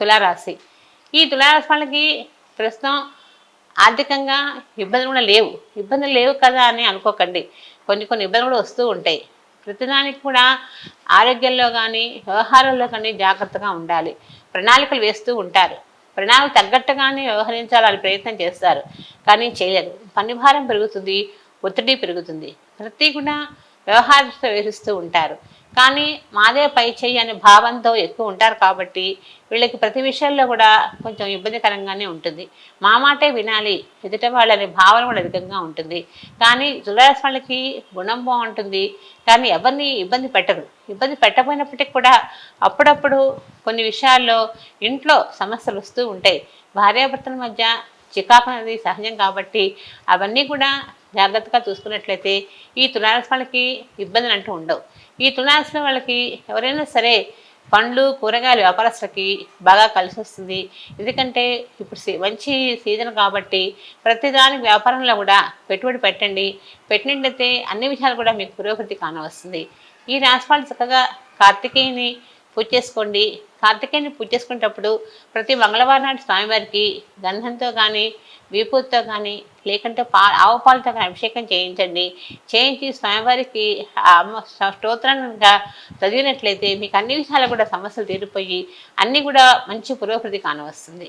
తులారాశి. ఈ తులారాశి వాళ్ళకి ప్రస్తుతం ఆర్థికంగా ఇబ్బందులు కూడా లేవు. ఇబ్బందులు లేవు కదా అని అనుకోకండి. కొన్ని కొన్ని ఇబ్బందులు కూడా వస్తూ ఉంటాయి. ప్రతిదానికి కూడా ఆరోగ్యంలో కానీ వ్యవహారంలో కానీ జాగ్రత్తగా ఉండాలి. ప్రణాళికలు వేస్తూ ఉంటారు. ప్రణాళిక తగ్గట్టుగానే వ్యవహరించాలని ప్రయత్నం చేస్తారు. కానీ చేయరు పనిభారం పెరుగుతుంది ఒత్తిడి పెరుగుతుంది. ప్రతి కూడా వ్యవహారంతో వ్యవహరిస్తూ ఉంటారు. కానీ మాదే పై చెయ్యి అనే భావంతో ఎక్కువ ఉంటారు కాబట్టి వీళ్ళకి ప్రతి విషయంలో కూడా కొంచెం ఇబ్బందికరంగానే ఉంటుంది. మా మాటే వినాలి ఎదుట వాళ్ళనే భావన కూడా అధికంగా ఉంటుంది. కానీ తులారాశి వాళ్ళకి గుణం బాగుంటుంది. కానీ ఎవరిని ఇబ్బంది పెట్టరు. ఇబ్బంది పెట్టకపోయినప్పటికీ కూడా అప్పుడప్పుడు కొన్ని విషయాల్లో ఇంట్లో సమస్యలు వస్తూ ఉంటాయి. భార్యాభర్తల మధ్య చికాకు అనేది సహజం కాబట్టి అవన్నీ కూడా జాగ్రత్తగా చూసుకున్నట్లయితే ఈ తులారాశి వాళ్ళకి ఇబ్బందులు అంటూ ఉండవు. ఈ తులారాశి వాళ్ళకి ఎవరైనా సరే పండ్లు కూరగాయల వ్యాపారస్తులకి బాగా కలిసి వస్తుంది. ఎందుకంటే ఇప్పుడు మంచి సీజన్ కాబట్టి ప్రతిదానికి వ్యాపారంలో కూడా పెట్టుబడి పెట్టండి. పెట్టినట్లయితే అన్ని విషయాలు కూడా మీకు పురోగతి కానవస్తుంది. ఈ రాశి వాళ్ళు చక్కగా కార్తికేయుని పూజ చేసుకోండి. కార్తికేయుని పూజ చేసుకునేటప్పుడు ప్రతి మంగళవారం నాటి స్వామివారికి గంధంతో కానీ విభూతితో కానీ లేకుంటే పా ఆవు పాలతో కానీ అభిషేకం చేయించండి. చేయించి స్వామివారికి అమ్మ స్తోత్రాన్ని కనుక చదివినట్లయితే మీకు అన్ని విషయాలు కూడా సమస్యలు తీరిపోయి అన్నీ కూడా మంచి పురోగతి కానవస్తుంది.